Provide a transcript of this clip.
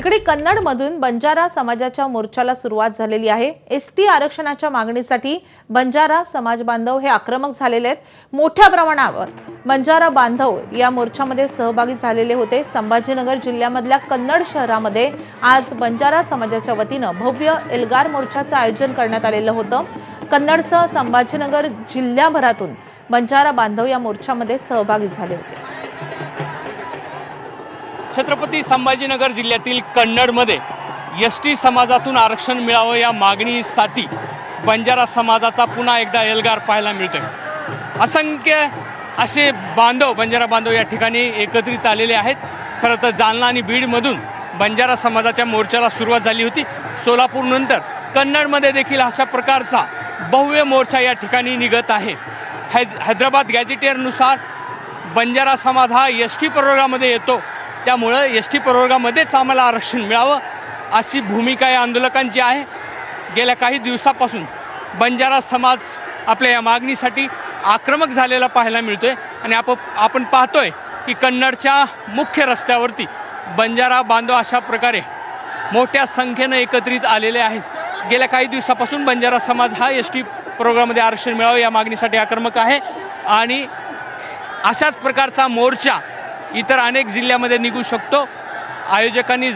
तिकडे कन्नडमधून बंजारा समाजाच्या मोर्चाला सुरुवात झालेली आहे. एसटी आरक्षणाच्या मागणीसाठी बंजारा समाज बांधव हे आक्रमक झालेले आहेत. मोठ्या प्रमाणावर बंजारा बांधव या मोर्चामध्ये सहभागी झालेले होते. संभाजीनगर जिल्ह्यामधल्या कन्नड शहरामध्ये आज बंजारा समाजाच्या वतीनं भव्य एल्गार मोर्चाचं आयोजन करण्यात आलेलं होतं. कन्नडसह संभाजीनगर जिल्ह्याभरातून बंजारा बांधव या मोर्चामध्ये सहभागी झाले होते. छत्रपती संभाजीनगर जिल्ह्यातील कन्नडमध्ये एस टी समाजातून आरक्षण मिळावं या मागणीसाठी बंजारा समाजाचा पुन्हा एकदा एल्गार पाहायला मिळतोय. असंख्य असे बांधव बंजारा बांधव या ठिकाणी एकत्रित आलेले आहेत. खरं तर जालना आणि बीडमधून बंजारा समाजाच्या मोर्चाला सुरुवात झाली होती. सोलापूरनंतर कन्नडमध्ये देखील अशा प्रकारचा भव्य मोर्चा या ठिकाणी निघत आहे. हैद हैदराबाद गॅजेटियरनुसार बंजारा समाज हा एस टी प्रोग्राममध्ये येतो. त्यामुळं एस टी प्रवर्गामध्येच आम्हाला आरक्षण मिळावं अशी भूमिका या आंदोलकांची आहे. गेल्या काही दिवसापासून बंजारा समाज आपल्या या मागणीसाठी आक्रमक झालेला पाहायला मिळतोय आणि आप आपण पाहतोय की कन्नडच्या मुख्य रस्त्यावरती बंजारा बांधव अशा प्रकारे मोठ्या संख्येनं एकत्रित आलेले आहेत. गेल्या काही दिवसापासून बंजारा समाज हा एस टी प्रोग्राममध्ये आरक्षण मिळावं या मागणीसाठी आक्रमक आहे आणि अशाच प्रकारचा मोर्चा इतर अनेक जिल्ह्यामध्ये निघू शकतो. आयोजकांनी